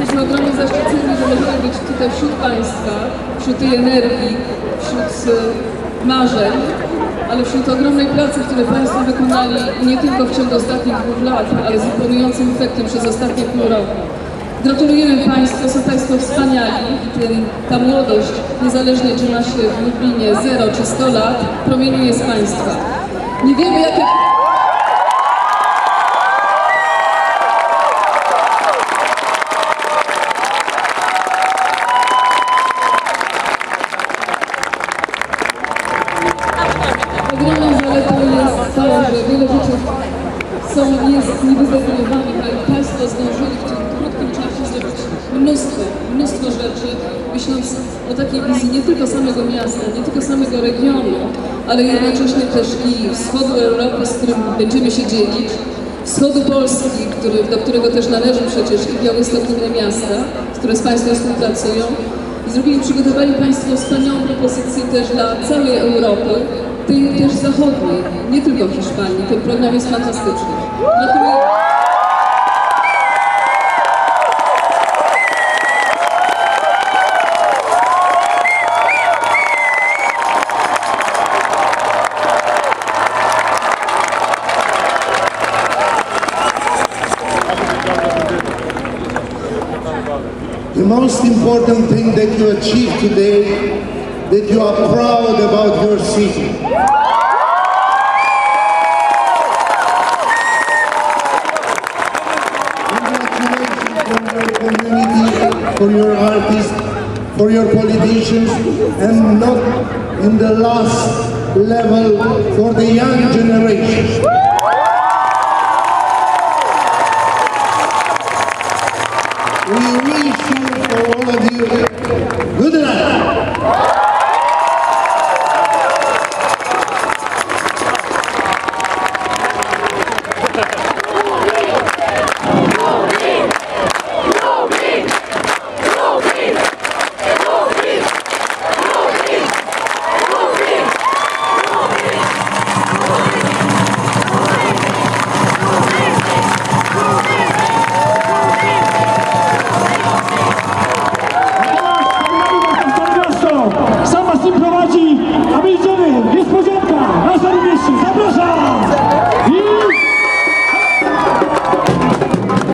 Jesteśmy ogromnie zaszczyceni, że możemy być tutaj wśród Państwa, wśród tej energii, wśród e, marzeń, ale wśród ogromnej pracy, którą Państwo wykonali nie tylko w ciągu ostatnich dwóch lat, ale z imponującym efektem przez ostatnie pół roku. Gratulujemy Państwu, są Państwo wspaniali i ten, ta młodość, niezależnie czy ma się w Lublinie 0 czy 100 lat, promieniuje z Państwa. Nie wiemy jakie... są, jest niewydefinowanych, ale Państwo zdążyli w tym krótkim czasie zrobić mnóstwo, mnóstwo rzeczy, myśląc o takiej wizji nie tylko samego miasta, nie tylko samego regionu, ale jednocześnie też i wschodu Europy, z którym będziemy się dzielić, wschodu Polski, który, do którego też należy przecież i Białystok, inne miasta, które z Państwem współpracują. I zrobili, przygotowali Państwo wspaniałą propozycję też dla całej Europy, tej też zachodniej, nie tylko Hiszpanii. Ten program jest fantastyczny. Gratuluję. The most important thing that you achieved today, that you are proud about your city. Congratulations your community, for your artists, for your politicians, and not in the last level for the young generation.